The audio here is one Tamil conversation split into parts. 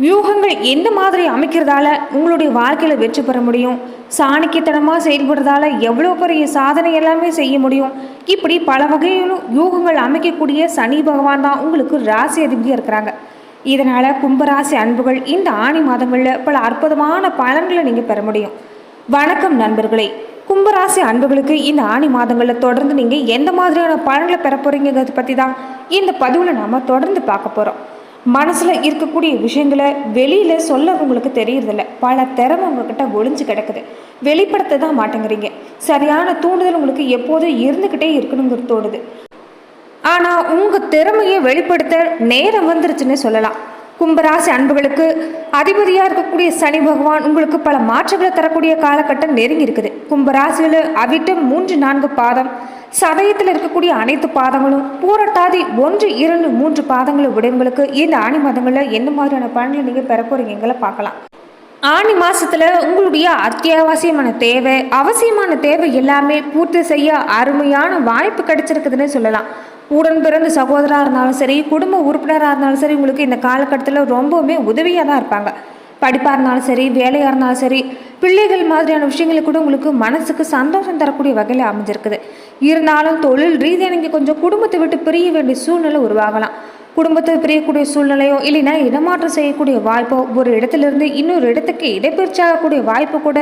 வியூகங்கள் எந்த மாதிரி அமைக்கிறதால உங்களுடைய வாழ்க்கையில் வெற்றி பெற முடியும்? சாணிக்கித்தனமாக செயல்படுறதால எவ்வளோ பெரிய சாதனை எல்லாமே செய்ய முடியும்? இப்படி பல வகையிலும் யூகங்கள் அமைக்கக்கூடிய சனி பகவான் தான் உங்களுக்கு ராசி அதிபதியாக இருக்கிறாங்க. இதனால் கும்பராசி அன்புகள் இந்த ஆணி மாதங்களில் பல அற்புதமான பலன்களை நீங்கள் பெற முடியும். வணக்கம் நண்பர்களே. கும்பராசி அன்புகளுக்கு இந்த ஆணி மாதங்களில் தொடர்ந்து நீங்கள் எந்த மாதிரியான பலன்களை பெற போகிறீங்கிறத பற்றி தான் இந்த பதிவில் நாம் தொடர்ந்து பார்க்க போகிறோம் மனசில் இருக்கக்கூடிய விஷயங்களை வெளியில் சொல்ல உங்களுக்கு தெரியறதில்ல. பல திறமை உங்ககிட்ட ஒளிஞ்சு கிடக்குது. வெளிப்படுத்த தான் மாட்டேங்கிறீங்க. சரியான தூண்டுதல் உங்களுக்கு எப்போதும் இருந்துக்கிட்டே இருக்கணுங்கிறது தோணுது. ஆனால் உங்கள் திறமையை வெளிப்படுத்த நேரம் வந்துருச்சுன்னு சொல்லலாம். கும்பராசி அன்புகளுக்கு அதிபதியாக இருக்கக்கூடிய சனி பகவான் உங்களுக்கு பல மாற்றங்களை தரக்கூடிய காலகட்டம் நெருங்கி இருக்குது. கும்பராசியில் அவிட்டம் மூன்று நான்கு பாதம் சதயத்தில் இருக்கக்கூடிய அனைத்து பாதங்களும் பூரட்டாதி ஒன்று இரண்டு மூன்று பாதங்களை உடையவங்களுக்கு இந்த ஆணி மாதங்களில் எந்த மாதிரியான பலன்களை நீங்கள் பெற போகிறீங்களை பார்க்கலாம். ஆணி மாதத்தில் உங்களுடைய அத்தியாவசியமான தேவை அவசியமான தேவை எல்லாமே பூர்த்தி செய்ய அருமையான வாய்ப்பு கிடைச்சிருக்குதுன்னு சொல்லலாம். உடன் பிறந்த சகோதரராக இருந்தாலும் சரி குடும்ப உறுப்பினராக இருந்தாலும் சரி உங்களுக்கு இந்த காலகட்டத்தில் ரொம்பவுமே உதவியாக தான் இருப்பாங்க. படிப்பாக இருந்தாலும் சரி வேலையாக இருந்தாலும் சரி பிள்ளைகள் மாதிரியான விஷயங்களுக்கு கூட உங்களுக்கு மனசுக்கு சந்தோஷம் தரக்கூடிய வகையில் அமைஞ்சிருக்குது. இருந்தாலும் தொழில் ரீதியாக நீங்கள் கொஞ்சம் குடும்பத்தை விட்டு பிரிய வேண்டிய சூழ்நிலை உருவாகலாம். குடும்பத்தை பிரியக்கூடிய சூழ்நிலையோ இல்லைன்னா இடமாற்றம் செய்யக்கூடிய வாய்ப்போ ஒரு இடத்துலேருந்து இன்னொரு இடத்துக்கு இடப்பெயர்ச்சியாகக்கூடிய வாய்ப்பு கூட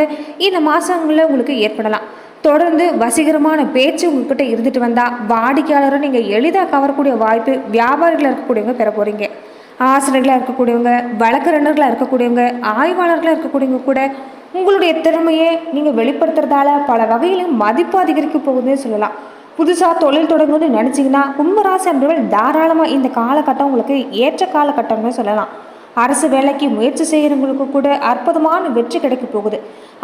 இந்த மாதங்களில் உங்களுக்கு ஏற்படலாம். தொடர்ந்து வசீகரமான பேச்சு உங்ககிட்ட இருந்துட்டு வந்தால் வாடிக்கையாளரை நீங்கள் எளிதாக கவரக்கூடிய வாய்ப்பு வியாபாரிகளாக இருக்கக்கூடியவங்க பெற போகிறீங்க ஆசிரியர்களாக இருக்கக்கூடியவங்க வழக்கறிஞர்களாக இருக்கக்கூடியவங்க ஆய்வாளர்களாக இருக்கக்கூடியவங்க கூட உங்களுடைய திறமையை நீங்கள் வெளிப்படுத்துறதால பல வகையிலும் மதிப்பு அதிகரிக்க போகுதுன்னு சொல்லலாம். புதுசாக தொழில் தொடங்கணும்னு நினச்சிங்கன்னா கும்பராசி அன்பர்கள் தாராளமாக இந்த காலகட்டம் உங்களுக்கு ஏற்ற காலகட்டம்னு சொல்லலாம். அரசு வேலைக்கு முயற்சி செய்கிறவங்களுக்கு கூட அற்புதமான வெற்றி கிடைக்க போகுது.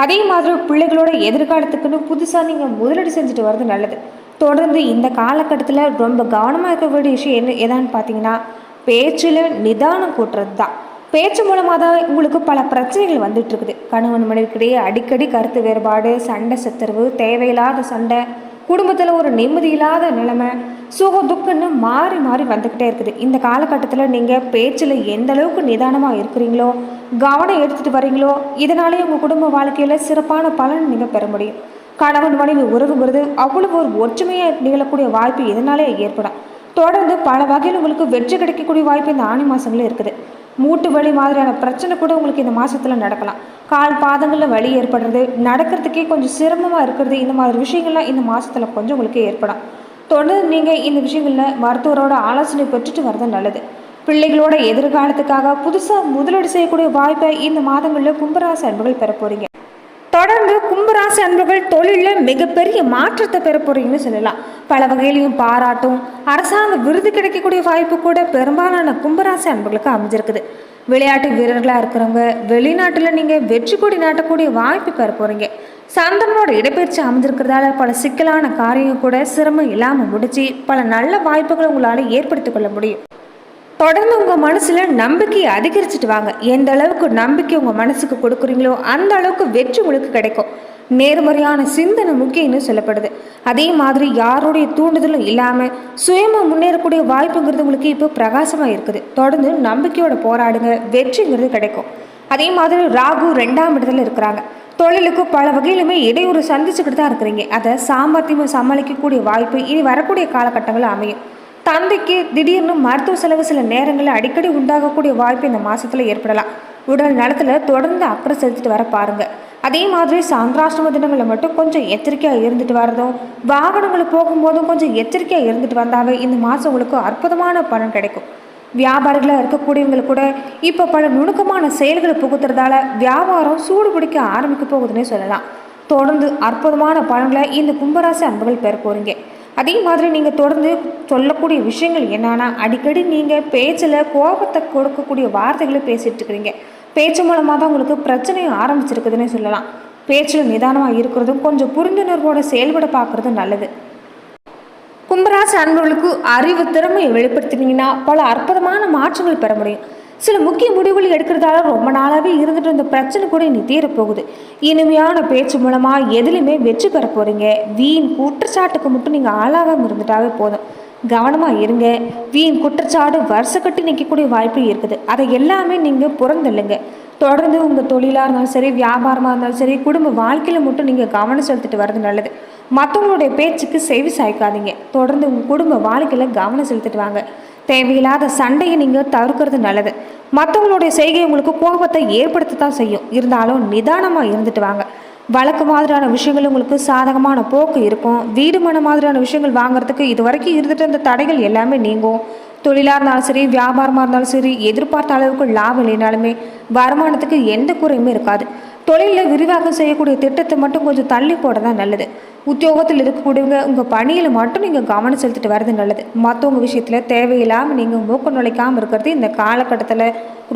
அதே மாதிரி பிள்ளைகளோட எதிர்காலத்துக்குன்னு புதுசாக நீங்கள் முதலீடு செஞ்சுட்டு வர்றது நல்லது. தொடர்ந்து இந்த காலகட்டத்தில் ரொம்ப கவனமாக இருக்க வேண்டிய விஷயம் என்ன எதான்னு பார்த்தீங்கன்னா பேச்சில் நிதானம் கூட்டுறது தான் பேச்சு மூலமாக தான் உங்களுக்கு பல பிரச்சனைகள் வந்துட்டு இருக்குது கணவன் மனைவிக்கிடையே அடிக்கடி கருத்து வேறுபாடு சண்டை சத்துறவு தேவையில்லாத சண்டை குடும்பத்தில் ஒரு நிம்மதி இல்லாத நிலைமை சுக துக்குன்னு மாறி மாறி வந்துக்கிட்டே இருக்குது. இந்த காலகட்டத்தில் நீங்கள் பேச்சில் எந்த அளவுக்கு நிதானமாக இருக்கிறீங்களோ கவனம் எடுத்துகிட்டு வரீங்களோ இதனாலே உங்கள் குடும்ப வாழ்க்கையில் சிறப்பான பலன் நீங்கள் பெற முடியும். கணவன் மனைவி உறவுங்கிறது அவ்வளவு ஒரு ஒற்றுமையாக நிகழக்கூடிய வாய்ப்பு இதனாலே ஏற்படும். தொடர்ந்து பல வகையில் உங்களுக்கு வெற்றி கிடைக்கக்கூடிய வாய்ப்பு இந்த ஆணி மாதங்களில் இருக்குது. மூட்டு வலி மாதிரியான பிரச்சனை கூட உங்களுக்கு இந்த மாதத்தில் நடக்கலாம். கால் பாதங்களில் வலி ஏற்படுறது நடக்கிறதுக்கே கொஞ்சம் சிரமமாக இருக்கிறது இந்த மாதிரி விஷயங்கள்லாம் இந்த மாதத்தில் கொஞ்சம் உங்களுக்கு ஏற்படும். தொடர்ந்து நீங்கள் இந்த விஷயங்களில் மருத்துவரோட ஆலோசனை பெற்றுட்டு வரது நல்லது. பிள்ளைகளோட எதிர்காலத்துக்காக புதுசாக முதலீடு செய்யக்கூடிய வாய்ப்பை இந்த மாதங்களில் கும்பராசி அன்புகள் பெற போகிறீங்க தொடர்ந்து கும்பராசி அன்புகள் தொழிலில் மிகப்பெரிய மாற்றத்தை பெற போறீங்கன்னு சொல்லலாம். பல வகையிலையும் பாராட்டும். அரசாங்க விருது கிடைக்கக்கூடிய வாய்ப்பு கூட பெரும்பாலான கும்பராசி அன்பர்களுக்கு அமைஞ்சிருக்குது. விளையாட்டு வீரர்களாக இருக்கிறவங்க வெளிநாட்டில் நீங்கள் வெற்றி கொடி நாட்டக்கூடிய வாய்ப்பு பெற போகிறீங்க சந்திரனோட இடப்பெயர்ச்சி அமைஞ்சிருக்கிறதால பல சிக்கலான காரியம் கூட சிரமம் இல்லாமல் முடிச்சு பல நல்ல வாய்ப்புகளை உங்களால் ஏற்படுத்தி கொள்ள முடியும். தொடர்ந்து உங்கள் மனசில் நம்பிக்கையை அதிகரிச்சுட்டு வாங்க. எந்த அளவுக்கு நம்பிக்கை உங்கள் மனசுக்கு கொடுக்குறீங்களோ அந்த அளவுக்கு வெற்றி உங்களுக்கு கிடைக்கும். நேர்மறையான சிந்தனை முக்கியம்னு சொல்லப்படுது. அதே மாதிரி யாருடைய தூண்டுதலும் இல்லாமல் சுயமாக முன்னேறக்கூடிய வாய்ப்புங்கிறது உங்களுக்கு இப்போ பிரகாசமாக இருக்குது. தொடர்ந்து நம்பிக்கையோட போராடுங்க வெற்றிங்கிறது கிடைக்கும். அதே மாதிரி ராகு ரெண்டாம் இடத்துல இருக்கிறாங்க. தொழிலுக்கு பல வகையிலுமே இடையூறு சந்திச்சுக்கிட்டு தான் இருக்கிறீங்க. அதை சாமர்த்தியமாக சமாளிக்கக்கூடிய வாய்ப்பு இனி வரக்கூடிய காலகட்டங்களில் அமையும். தந்தைக்கு திடீர்னு மருத்துவ செலவு சில நேரங்களில் அடிக்கடி உண்டாகக்கூடிய வாய்ப்பு இந்த மாதத்தில் ஏற்படலாம். உடல் நலத்தில் தொடர்ந்து அக்கறை செலுத்திட்டு வர பாருங்கள் அதே மாதிரி சந்திராஷ்டம தினங்களில் மட்டும் கொஞ்சம் எச்சரிக்கையாக இருந்துட்டு வரதும் வாகனங்களை போகும்போதும் கொஞ்சம் எச்சரிக்கையாக இருந்துட்டு வந்தாவே இந்த மாதம் உங்களுக்கு அற்புதமான பலன் கிடைக்கும். வியாபாரிகளாக இருக்கக்கூடியவங்களுக்கு கூட இப்போ பல நுணுக்கமான செயல்களை புகுத்துறதால வியாபாரம் சூடு பிடிக்க ஆரம்பிக்க போகுதுன்னே சொல்லலாம். தொடர்ந்து அற்புதமான பலன்களை இந்த கும்பராசி அன்புகள் பெற போகிறீங்க அதே மாதிரி நீங்கள் தொடர்ந்து சொல்லக்கூடிய விஷயங்கள் என்னன்னா அடிக்கடி நீங்கள் பேச்சில் கோபத்தை கொடுக்கக்கூடிய வார்த்தைகளை பேசிகிட்டு இருக்கிறீங்க. பேச்சு மூலமாக தான் உங்களுக்கு பிரச்சனையும் ஆரம்பிச்சிருக்குதுன்னே சொல்லலாம். பேச்சில் நிதானமாக இருக்கிறதும் கொஞ்சம் புரிந்துணர்வோட செயல்பட பார்க்குறதும் நல்லது. கும்பராசி அன்பர்களுக்கு அறிவு திறமையை வெளிப்படுத்தினீங்கன்னா பல அற்புதமான மாற்றங்கள் பெற முடியும். சில முக்கிய முடிவுகள் எடுக்கிறதால ரொம்ப நாளாகவே இருந்துட்டு இருந்த பிரச்சனை கூட இனி தீரப்போகுது. இனிமையான பேச்சு மூலமாக எதுலையுமே வெற்றி பெற போகிறீங்க வீண் குற்றச்சாட்டுக்கு மட்டும் நீங்கள் ஆளாகாமல் இருந்துட்டாவே போதும். கவனமாக இருங்க. வீண் குற்றச்சாடு வருஷக்கட்டி நிற்கக்கூடிய வாய்ப்பு இருக்குது. அதை எல்லாமே நீங்கள் புறந்தள்ளுங்க. தொடர்ந்து உங்கள் தொழிலாக இருந்தாலும் சரி வியாபாரமாக இருந்தாலும் சரி குடும்ப வாழ்க்கையில் மட்டும் நீங்கள் கவனம் செலுத்திட்டு வர்றது நல்லது. மற்றவங்களுடைய பேச்சுக்கு செவி சாய்க்காதீங்க. தொடர்ந்து உங்கள் குடும்ப வாழ்க்கையில் கவனம் செலுத்திட்டு வாங்க. தேவையில்லாத சண்டையை நீங்கள் தவிர்க்கிறது நல்லது. மற்றவங்களுடைய செய்கை உங்களுக்கு கோபத்தை ஏற்படுத்த தான் செய்யும். இருந்தாலும் நிதானமாக இருந்துட்டு வாங்க. வழக்கு மாதிரியான விஷயங்கள் உங்களுக்கு சாதகமான போக்கு இருக்கும். வீடு மன மாதிரியான விஷயங்கள் வாங்குறதுக்கு இது வரைக்கும் இருந்துட்டு இருந்த தடைகள் எல்லாமே நீங்கும். தொழிலாக இருந்தாலும் சரி வியாபாரமாக இருந்தாலும் சரி எதிர்பார்த்த அளவுக்கு லாபம் இல்லைனாலுமே வருமானத்துக்கு எந்த குறையுமே இருக்காது. தொழிலில் விரிவாக்கம் செய்யக்கூடிய திட்டத்தை மட்டும் கொஞ்சம் தள்ளி போட தான் நல்லது. உத்தியோகத்தில் இருக்கக்கூடியவங்க உங்கள் பணியில் மட்டும் நீங்கள் கவனம் செலுத்திட்டு வர்றது நல்லது. மற்றவங்க விஷயத்தில் தேவையில்லாமல் நீங்கள் மூக்க நுழைக்காமல் இருக்கிறது இந்த காலகட்டத்தில்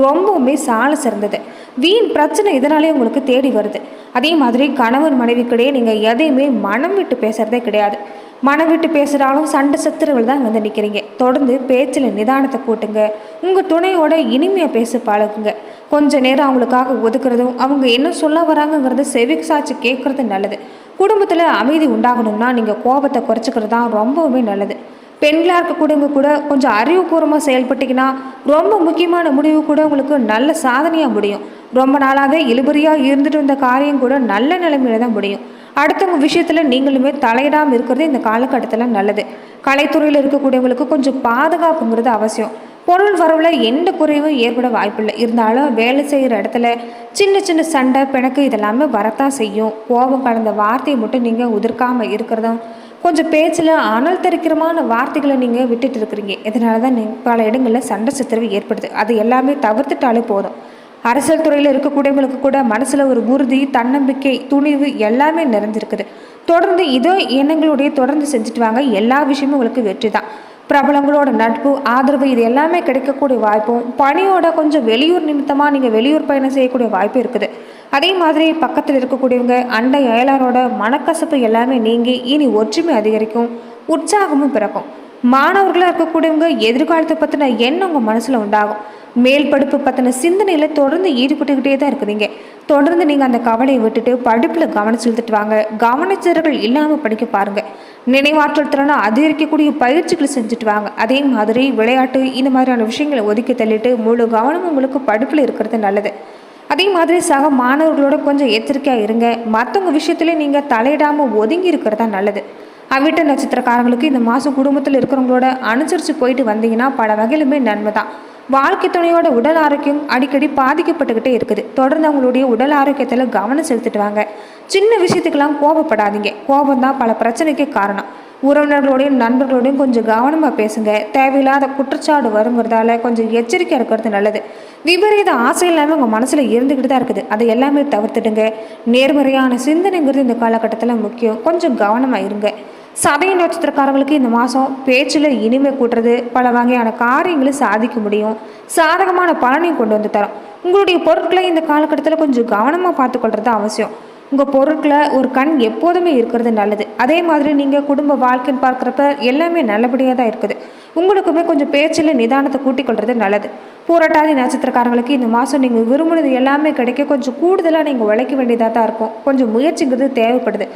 ரொம்பவுமே சால சிறந்தது. வீண் பிரச்சனை இதனாலே உங்களுக்கு தேடி வருது. அதே மாதிரி கணவன் மனைவிக்கிடையே நீங்கள் எதையுமே மனம் விட்டு பேசுகிறதே கிடையாது. மனம் விட்டு பேசுகிறாலும் சண்டை சத்துருவில் தான் வந்து நிற்கிறீங்க தொடர்ந்து பேச்சில் நிதானத்தை கூட்டுங்க. உங்கள் துணையோட இனிமையாக பேச பழகுங்க. கொஞ்ச நேரம் அவங்களுக்காக ஒதுக்குறதும் அவங்க என்ன சொல்ல வராங்கங்கிறத செவி சாட்சி கேட்குறது நல்லது. குடும்பத்தில் அமைதி உண்டாகணும்னா நீங்கள் கோபத்தை குறைச்சிக்கிறது தான் ரொம்பவுமே நல்லது. பெண்களாக இருக்கக்கூடியவங்க கூட கொஞ்சம் அறிவுபூர்வமாக செயல்பட்டீங்கன்னா ரொம்ப முக்கியமான முடிவு கூட உங்களுக்கு நல்ல சாதனையாக முடியும். ரொம்ப நாளாக இழுபறியாக இருந்துட்டு வந்த காரியம் கூட நல்ல நிலைமையில தான் முடியும். அடுத்தவங்க விஷயத்தில் நீங்களுமே தலையிடாமல் இருக்கிறது இந்த காலகட்டத்தில் நல்லது. கலைத்துறையில் இருக்கக்கூடியவங்களுக்கு கொஞ்சம் பாதுகாப்புங்கிறது அவசியம். பொருள் வரவில் எந்த குறைவும் ஏற்பட வாய்ப்பில்லை. இருந்தாலும் வேலை செய்கிற இடத்துல சின்ன சின்ன சண்டை பிணக்கு இதெல்லாமே வரத்தான் செய்யும். கோபம் கலந்த வார்த்தையை மட்டும் நீங்கள் உதிர்க்காமல் இருக்கிறதும் கொஞ்சம் பேச்சில் அனல் தெரிக்கிறமான வார்த்தைகளை நீங்கள் விட்டுட்டு இருக்கிறீங்க. இதனால தான் நீ- பல இடங்களில் சண்டை சித்திரவு ஏற்படுது. அது எல்லாமே தவிர்த்துட்டாலே போதும். அரசியல் துறையில் இருக்கக்கூடியவங்களுக்கு கூட மனசில் ஒரு உறுதி தன்னம்பிக்கை துணிவு எல்லாமே நிறைஞ்சிருக்குது. தொடர்ந்து இதோ எண்ணங்களுடைய தொடர்ந்து செஞ்சுட்டு வாங்க. எல்லா விஷயமும் உங்களுக்கு வெற்றி தான் பிரபலங்களோட நட்பு ஆதரவு இது எல்லாமே கிடைக்கக்கூடிய வாய்ப்பும் பணியோட கொஞ்சம் வெளியூர் நிமித்தமாக நீங்கள் வெளியூர் பயணம் செய்யக்கூடிய வாய்ப்பு இருக்குது. அதே மாதிரி பக்கத்தில் இருக்கக்கூடியவங்க அண்டை அயலாரோட மனக்கசப்பு எல்லாமே நீங்கி இனி ஒற்றுமை அதிகரிக்கும் உற்சாகமும் பிறக்கும். மாணவர்களாக இருக்கக்கூடியவங்க எதிர்காலத்தை பற்றின எண்ணம் உங்கள் மனசில் உண்டாகும். மேல் படிப்பு பற்றின சிந்தனையில் தொடர்ந்து ஈடுபட்டுக்கிட்டே தான் இருக்குதுங்க தொடர்ந்து நீங்கள் அந்த கவலையை விட்டுட்டு படிப்பில் கவனம் செலுத்திட்டு வாங்க. கவனிச்சர்கள் இல்லாமல் படிக்க பாருங்கள் நினைவாற்றல் திறனை அதிகரிக்கக்கூடிய பயிற்சிகளை செஞ்சுட்டு வாங்க. அதே மாதிரி விளையாட்டு இந்த மாதிரியான விஷயங்களை ஒதுக்கி தள்ளிட்டு முழு கவனம் உங்களுக்கு படிப்பில் இருக்கிறது நல்லது. அதே மாதிரி சக மாணவர்களோட கொஞ்சம் எச்சரிக்கையாக இருங்க. மற்றவங்க விஷயத்துலேயும் நீங்கள் தலையிடாமல் ஒதுங்கி இருக்கிறதா நல்லது. அவிட்ட நட்சத்திரக்காரங்களுக்கு இந்த மாதம் குடும்பத்தில் இருக்கிறவங்களோட அனுசரித்து போயிட்டு வந்தீங்கன்னா பல வகையிலுமே நன்மை தான் வாழ்க்கை துணையோட உடல் ஆரோக்கியம் அடிக்கடி பாதிக்கப்பட்டுக்கிட்டே இருக்குது. தொடர்ந்து அவங்களுடைய உடல் ஆரோக்கியத்தில் கவனம் செலுத்திட்டு வாங்க. சின்ன விஷயத்துக்கெல்லாம் கோபப்படாதீங்க. கோபம் தான் பல பிரச்சனைக்கு காரணம். உறவினர்களோடையும் நண்பர்களோடையும் கொஞ்சம் கவனமாக பேசுங்க. தேவையில்லாத குற்றச்சாடு வருங்கிறதால கொஞ்சம் எச்சரிக்கையாக இருக்கிறது நல்லது. விபரீத ஆசை எல்லாமே உங்கள் மனசில் இருந்துக்கிட்டு தான் இருக்குது. அதை எல்லாமே தவிர்த்துடுங்க. நேர்மறையான சிந்தனைங்கிறது இந்த காலகட்டத்தில் முக்கியம். கொஞ்சம் கவனமாக இருங்க. சதய நட்சத்திரக்காரங்களுக்கு இந்த மாதம் பேச்சில் இனிமை கூட்டுறது பல வகையான காரியங்களை சாதிக்க முடியும். சாதகமான பலனையும் கொண்டு வந்து தரும். உங்களுடைய பொருட்களை இந்த காலகட்டத்தில் கொஞ்சம் கவனமாக பார்த்துக்கொள்றது அவசியம். உங்கள் பொருட்களை ஒரு கண் எப்போதுமே இருக்கிறது நல்லது. அதே மாதிரி நீங்கள் குடும்ப வாழ்க்கைன்னு பார்க்குறப்ப எல்லாமே நல்லபடியாக தான் இருக்குது. உங்களுக்குமே கொஞ்சம் பேச்சில் நிதானத்தை கூட்டிக் கொள்வது நல்லது. பூரட்டாதி நட்சத்திரக்காரங்களுக்கு இந்த மாதம் நீங்கள் விரும்பினது எல்லாமே கிடைக்க கொஞ்சம் கூடுதலாக நீங்கள் உழைக்க வேண்டியதாக தான் இருக்கும். கொஞ்சம் முயற்சிங்கிறது தேவைப்படுது.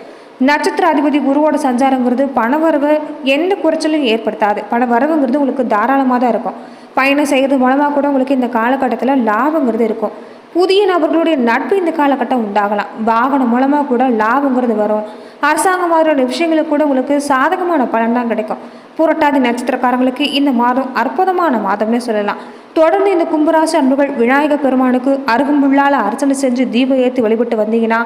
நட்சத்திர அதிபதி குருவோட சஞ்சாரங்கிறது பணவரவு எந்த குறைச்சலும் ஏற்படுத்தாது. பண வரவுங்கிறது உங்களுக்கு தாராளமாக தான் இருக்கும். பயணம் செய்கிறது மூலமாக கூட உங்களுக்கு இந்த காலகட்டத்தில் லாபங்கிறது இருக்கும். புதிய நபர்களுடைய நட்பு இந்த காலகட்டம் உண்டாகலாம். வாகனம் மூலமாக கூட லாபங்கிறது வரும். அரசாங்கம் மாதிரியான விஷயங்களுக்கு கூட உங்களுக்கு சாதகமான பலன் தான் கிடைக்கும். புரட்டாதி நட்சத்திரக்காரங்களுக்கு இந்த மாதம் அற்புதமான மாதம்னே சொல்லலாம். தொடர்ந்து இந்த கும்பராசி அன்புகள் விநாயகர் பெருமானுக்கு அருகும்புள்ளால் அர்ச்சனை செஞ்சு தீபம் ஏற்றி வழிபட்டு வந்தீங்கன்னா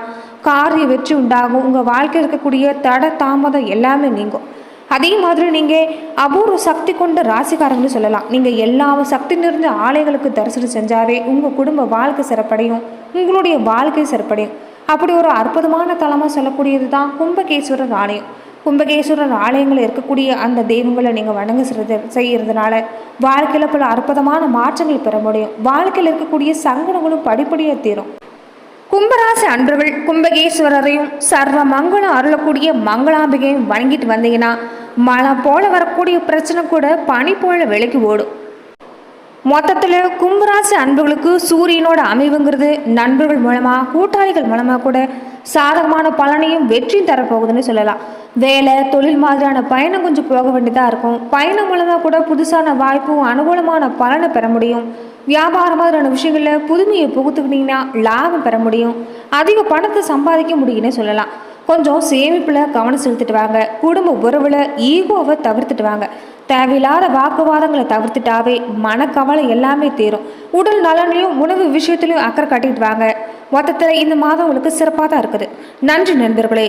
காரிய வெற்றி உண்டாகும். உங்கள் வாழ்க்கையில் இருக்கக்கூடிய தட தாமதம் எல்லாமே நீங்கும். அதே மாதிரி நீங்கள் அபூர்வ சக்தி கொண்ட ராசிக்காரங்களும் சொல்லலாம். நீங்கள் எல்லா சக்தி நிறைந்த ஆலயங்களுக்கு தரிசனம் செஞ்சாவே உங்கள் குடும்ப வாழ்க்கை சிறப்படையும். உங்களுடைய வாழ்க்கை சிறப்படையும். அப்படி ஒரு அற்புதமான தலமாக சொல்லக்கூடியது தான் கும்பகேஸ்வரர் ஆலயம். கும்பகேஸ்வரர் ஆலயங்களில் இருக்கக்கூடிய அந்த தெய்வங்களை நீங்கள் வணங்க செய்கிறதுனால வாழ்க்கையில் பல அற்புதமான மாற்றங்கள் பெற முடியும். வாழ்க்கையில் இருக்கக்கூடிய சங்கடங்களும் படிப்படியாக தீரும். கும்பராசி அன்பர்கள் கும்பகேஸ்வரரையும் சர்வ மங்களம் அருளக்கூடிய மங்களாம்பிகையும் வணங்கிட்டு வந்தீங்கன்னா மழை போல வரக்கூடிய பிரச்சனை கூட பனி போல விலைக்கு ஓடும். மொத்தத்தில் கும்பராசி அன்புகளுக்கு சூரியனோட அமைவுங்கிறது நண்பர்கள் மூலமாக கூட்டாளிகள் மூலமாக கூட சாதகமான பலனையும் வெற்றியும் தரப்போகுதுன்னு சொல்லலாம். வேலை தொழில் மாதிரியான பயணம் கொஞ்சம் போக வேண்டியதாக இருக்கும். பயணம் மூலமாக கூட புதுசான வாய்ப்பும் அனுகூலமான பலனை பெற முடியும். வியாபாரம் மாதிரியான விஷயங்களில் புதுமையை புகுத்துக்கிட்டிங்கன்னா லாபம் பெற முடியும். அதிக பணத்தை சம்பாதிக்க முடியும்னு சொல்லலாம். கொஞ்சம் சேமிப்பில் கவனம் செலுத்திட்டு வாங்க குடும்ப உறவில் ஈகோவை தவிர்த்துட்டு வாங்க தேவையில்லாத வாக்குவாதங்களை தவிர்த்துட்டாவே மனக்கவலை எல்லாமே தீரும். உடல் நலன்லையும் உணவு விஷயத்துலையும் அக்கறை காட்டிட்டு வாங்க மொத்தத்தில் இந்த மாதம் உங்களுக்கு சிறப்பாக தான் இருக்குது. நன்றி நண்பர்களே.